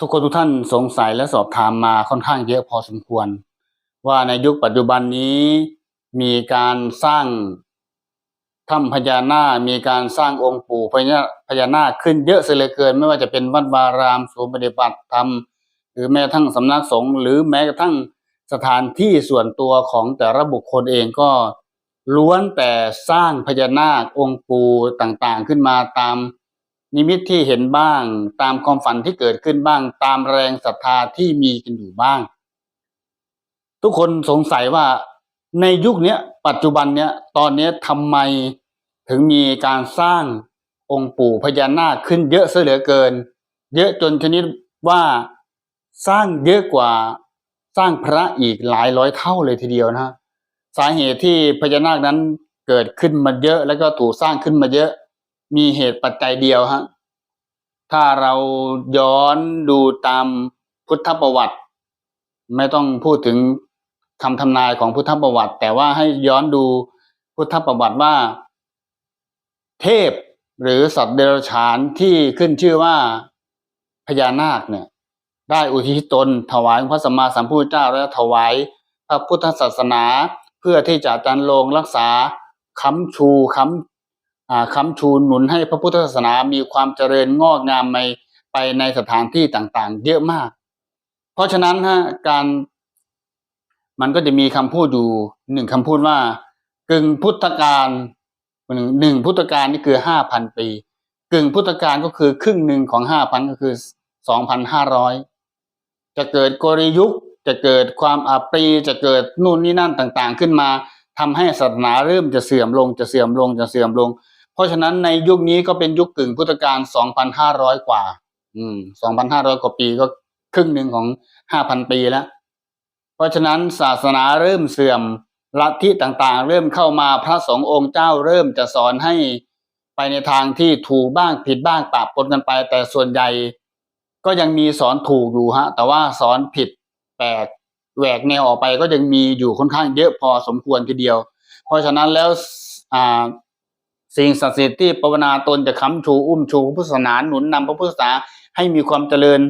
ทุกคนทุกท่านสงสัยและสอบถามมาค่อนข้างเยอะพอสมควร ว่าในยุคปัจจุบันนี้มีการสร้างถ้ำพญานาคมีการสร้างองค์ปู่พญาพญานาคขึ้นเยอะเสียเหลือเกิน ไม่ว่าจะเป็นวัดวารามศูนย์ปฏิบัติธรรมหรือแม้กระทั่งสำนักสงฆ์หรือแม้กระทั่งสถานที่ส่วนตัวของแต่ละบุคคลเองก็ ล้วนแต่สร้างพญานาคองค์ปู่ต่างๆขึ้นมาตาม นิมิตที่เห็นบ้าง ตามความฝันที่เกิดขึ้นบ้าง ตามแรงศรัทธาที่มีกันอยู่บ้าง ทุกคนสงสัยว่าในยุคนี้ปัจจุบันเนี้ยตอนนี้ทำไมถึงมีการสร้างองค์ปู่พญานาคขึ้นเยอะเสียเหลือเกิน เยอะจนชนิดว่าสร้างเยอะกว่าสร้างพระอีกหลายร้อยเท่าเลยทีเดียวนะฮะสาเหตุที่พญานาคนั้นเกิดขึ้นมาเยอะ แล้วก็ถูกสร้างขึ้นมาเยอะ มีเหตุปัจจัยเดียวฮะถ้าเราย้อนดูตามพุทธประวัติ ไม่ต้องพูดถึงคำทำนายของพุทธประวัติ แต่ว่าให้ย้อนดูพุทธประวัติว่า เทพหรือสัตว์เดรัจฉานที่ขึ้นชื่อว่าพญานาคเนี่ย ได้อุทิศตนถวายพระสัมมาสัมพุทธเจ้าและถวายพระพุทธศาสนา เพื่อที่จะจันโลงรักษาค้ำชูค้ำ ค้ำชูหนุนให้พระพุทธศาสนามีความเจริญงอกงามไปไปในสถานที่ต่างๆ เยอะมาก เพราะฉะนั้นฮะการมันก็จะมีคำพูดอยู่หนึ่งคำพูดว่ากึ่งพุทธกาลหนึ่งหนึ่งพุทธกาลนี่คือห้าพันปี กึ่งพุทธกาลก็คือครึ่งหนึ่งของห้าพันก็คือสองพันห้าร้อยจะเกิดกริยุคจะเกิดความอับปีจะเกิดนู่นนี่นั่นต่างๆ ขึ้นมาทำให้ศาสนาเริ่มจะเสื่อมลงจะเสื่อมลงจะเสื่อมลง เพราะฉะนั้นในยุคนี้ก็เป็นยุคกึ่งพุทธกาลสองพันห้าร้อยกว่า อืมสองพันห้าร้อยกว่าปีก็ครึ่งหนึ่งของห้าพันปีแล้ว เพราะฉะนั้นศาสนาเริ่มเสื่อมลัทธิต่างๆ เริ่มเข้ามาพระสงฆ์องค์เจ้าเริ่มจะสอนให้ไปในทางที่ถูกบ้างผิดบ้างปะปนกันไป แต่ส่วนใหญ่ก็ยังมีสอนถูกอยู่ฮะ แต่ว่าสอนผิดแปลกแหวกแนวออกไปก็ยังมีอยู่ค่อนข้างเยอะพอสมควรทีเดียว เพราะฉะนั้นแล้วอ่า สิ่งศักดิ์สิทธิ์ที่ภาวนาตนจะค้ำชูอุ้มชูพระพุทธศาสนาหนุนนำพระพุทธศาสนาให้มีความเจริญ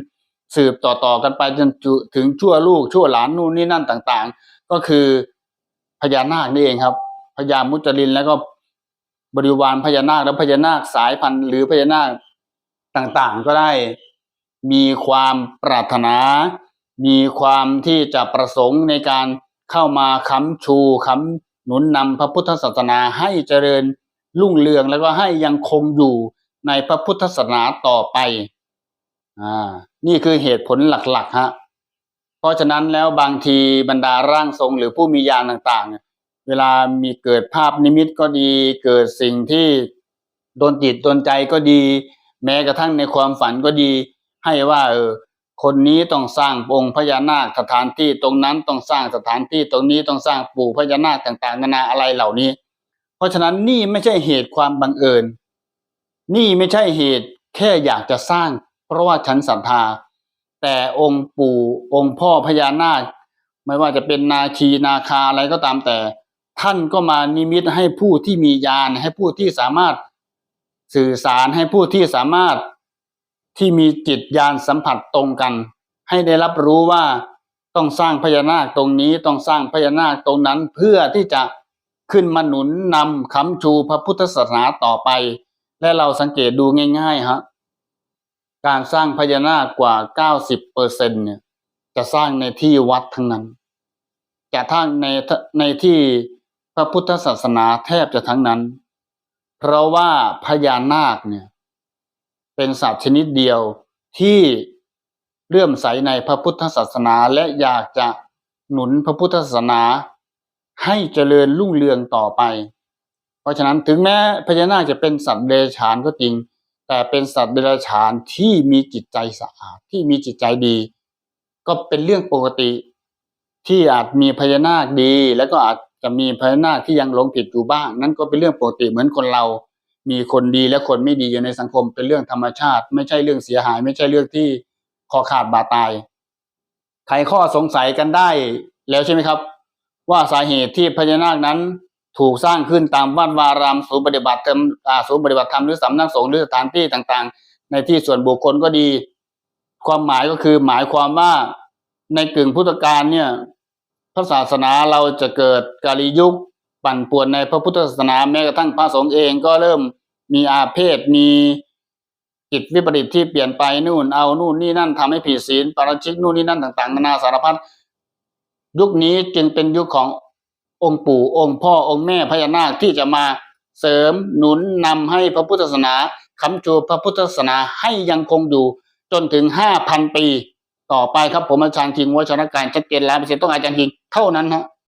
สืบต่อๆกันไปจนถึงชั่วลูกชั่วหลานนู่นนี่นั่นต่างๆ ก็คือพญานาคนี่เองครับพญามุจลินแล้วก็บริวารพญานาคและพญานาคสายพันธุ์หรือพญานาคต่างๆ ก็ได้มีความปรารถนา มีความที่จะประสงค์ในการเข้ามาค้ำชูค้ำหนุนนำพระพุทธศาสนาให้เจริญ รุ่งเรืองแล้วก็ให้ยังคงอยู่ในพระพุทธศาสนาต่อไป อ่า นี่คือเหตุผลหลักๆฮะ เพราะฉะนั้นแล้วบางทีบรรดาร่างทรงหรือผู้มีญาณต่างๆ เวลามีเกิดภาพนิมิตก็ดี เกิดสิ่งที่โดนจิตโดนใจก็ดี แม้กระทั่งในความฝันก็ดี ให้ว่าเออคนนี้ต้องสร้างองค์พญานาคสถานที่ตรงนั้นต้องสร้างสถานที่ตรงนี้ต้องสร้างปู่พญานาคต่างๆนานาอะไรเหล่านี้ เพราะฉะนั้นนี่ไม่ใช่เหตุความบังเอิญ นี่ไม่ใช่เหตุแค่อยากจะสร้าง เพราะว่าฉันศรัทธา แต่องค์ปู่องค์พ่อพญานาค ไม่ว่าจะเป็นนาคีนาคาอะไรก็ตามแต่ ท่านก็มานิมิตให้ผู้ที่มีญาณให้ผู้ที่สามารถสื่อสารให้ผู้ที่สามารถที่มีจิตญาณสัมผัสตรงกัน ให้ได้รับรู้ว่าต้องสร้างพญานาคตรงนี้ต้องสร้างพญานาคตรงนั้นเพื่อที่จะ ขึ้นมาหนุนนำค้ำชูพระพุทธศาสนาต่อไป และเราสังเกตดูง่ายๆฮะการสร้างพญานาคกว่า 90เปอร์เซ็นเนี่ยจะสร้างในที่วัดทั้งนั้น จะทั้งในในที่พระพุทธศาสนาแทบจะทั้งนั้น เพราะว่าพญานาคเนี่ยเป็นสัตว์ชนิดเดียวที่เลื่อมใสในพระพุทธศาสนาและอยากจะหนุนพระพุทธศาสนา ให้เจริญรุ่งเรืองต่อไป เพราะฉะนั้นถึงแม้พญานาคจะเป็นสัตว์เดรัจฉานก็จริง แต่เป็นสัตว์เดรัจฉานที่มีจิตใจสะอาดที่มีจิตใจดี ก็เป็นเรื่องปกติที่อาจมีพญานาคดี แล้วก็อาจจะมีพญานาคที่ยังหลงผิดอยู่บ้าง นั่นก็เป็นเรื่องปกติเหมือนคนเรา มีคนดีและคนไม่ดีอยู่ในสังคมเป็นเรื่องธรรมชาติ ไม่ใช่เรื่องเสียหาย ไม่ใช่เรื่องที่คอขาดบาดตายไขข้อสงสัยกันได้แล้วใช่ไหมครับ ว่าสาเหตุที่พญานาคนั้นถูกสร้างขึ้นตามวัดวารามศูนย์ปฏิบัติธรรมศูนย์ปฏิบัติธรรมหรือสำนักสงฆ์หรือสถานที่ต่างๆ ในที่ส่วนบุคคลก็ดี ความหมายก็คือหมายความว่าในกึ่งพุทธกาลเนี่ยพระศาสนาเราจะเกิดกาลียุคปั่นป่วนในพระพุทธศาสนาแม้กระทั่งพระสงฆ์เองก็เริ่มมีอาเพศมีจิตวิปริตที่เปลี่ยนไปนู่นเอานู่นนี่นั่นทำให้ผิดศีลปาราชิกนู่นนี่นั่นต่างๆนานาสารพัด ยุคนี้จึงเป็นยุคขององค์ปู่องค์พ่อองค์แม่พญานาคที่จะมาเสริมหนุนนำให้พระพุทธศาสนาคำจูพระพุทธศาสนาให้ยังคงอยู่จนถึงห้าพันปี ต่อไปครับผมอาจารย์คิงวัชรการชัดเจนแล้วเปอร์เซ็นต์ต้องอาจารย์คิงเท่านั้นฮะ